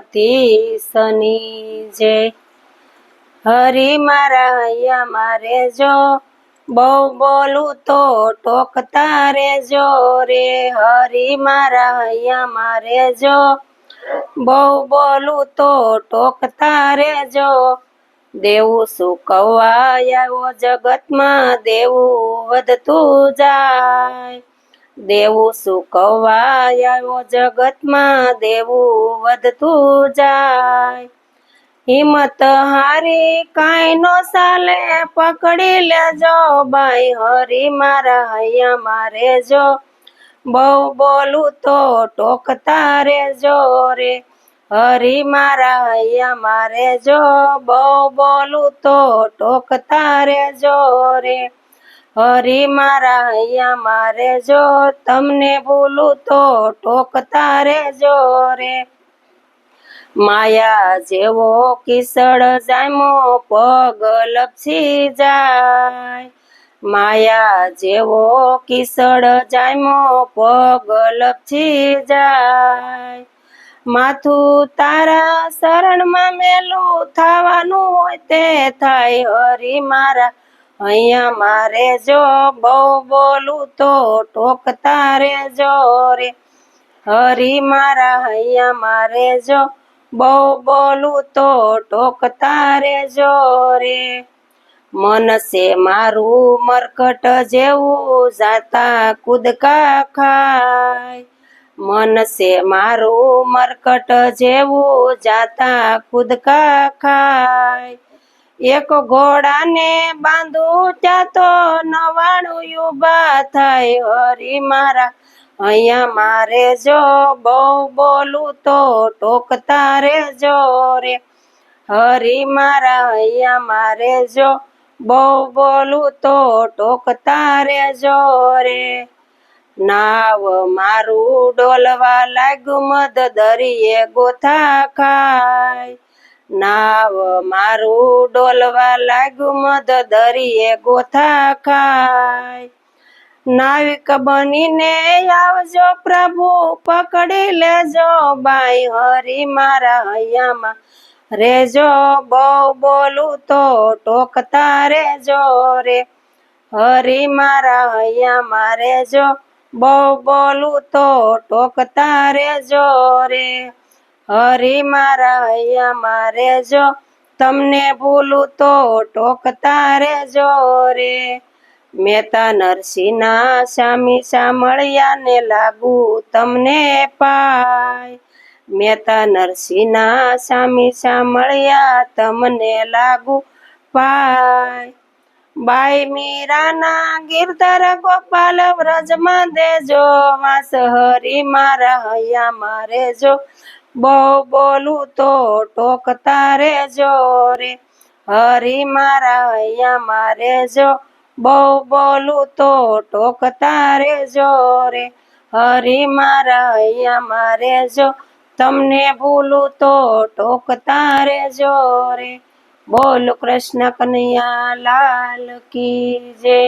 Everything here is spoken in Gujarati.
દ્વારકાધીશની જય હરી મારા અહીંયા મારે જો. બહુ બોલું તો ટોકતા રેજો રે. હરી મારા અહીંયા મારે જો. બહુ બોલું તો ટોકતા રેજો દેવું સુકવાય આવ્યો જગતમાં, દેવું વધતું જાય. દેવું શું કવાયો જગતમાં દેવું વધતું જાય. હિંમત હારી કાંઈ નો સાલે પકડી લેજો બાઈ, હરી મારા હૈયા મારે જો. બહુ બોલું તો ટોકતા રેજો રે, હરી મારા હૈયા મારે જો. બહુ બોલું તો ટોકતા રેજો રે. હરી મારા અહીંયા મારે જો તમને ભૂલું તો ટોકતા રેજો રે. માયા જેવો કિસળ જામો પગ લપસી જાય. માયા જેવો કિસળ જામો પગ લપસી જાય. માથું તારા શરણમાં મેલું, થવાનું હોય તે થાય હરી મારા અહીંયા મારે જો બહુ બોલું તો ટોકતા રેજો રે. હરી મારા, અહીંયા મારે જો બહુ બોલું તો ટોકતા રેજો રે. મનસે મારું મરકટ જેવું જાતા કૂદકા ખાય. મનસે મારું મરકટ જેવું જાતા કૂદકા ખાય. એક ઘોડાને બાંધું ત્યાં તો નવાણું યુભા થાય. હરી મારા, અહીંયા મારે જો બહુ બોલું તો ટોકતા રેજો રે. હરી મારા, અહીંયા મારે જો બહુ બોલું તો ટોકતા રેજો રે. નાવ મારું ડોલવા લાગ્યું, મધ દરિયે ગોથા ખાય. નાવ મારું ડોલવા લાગ્યું મદ દરિયે ગોથા ખાય. નાવિક બનીને આવજો પ્રભુ, પકડી લેજો બાઈ હરી મારા હૈયામાં. રેજો, બહુ બોલું તો ટોકતા રેજો રે. હરી મારા હૈયામાં રેજો, બહુ બોલું તો ટોકતા રેજો રે. હરી મારા અહીંયા મારે જો તમને ભૂલું તો ટોકતા રેજો રે. મહેતા નરસિંહના સામી ને લાગુ તમને પાય. મહેતા નરસિંહના સામી સાંભળ્યા તમને લાગુ પાય. બાઈ મીરાના ગીરધર ગોપાલ વ્રજમાં દેજો, વાસ હરી મારા હૈયા, મારે જો બહુ બોલું તો ટોકતા રેજો રે. હરી મારા અહીંયા મારે જો. બહુ બોલું તો ટોકતા રેજો રે. હરી મારા અહીંયા મારે જો. તમને ભૂલું તો ટોકતા રેજો રે. બોલ કૃષ્ણ કનૈયા લાલ કી જય.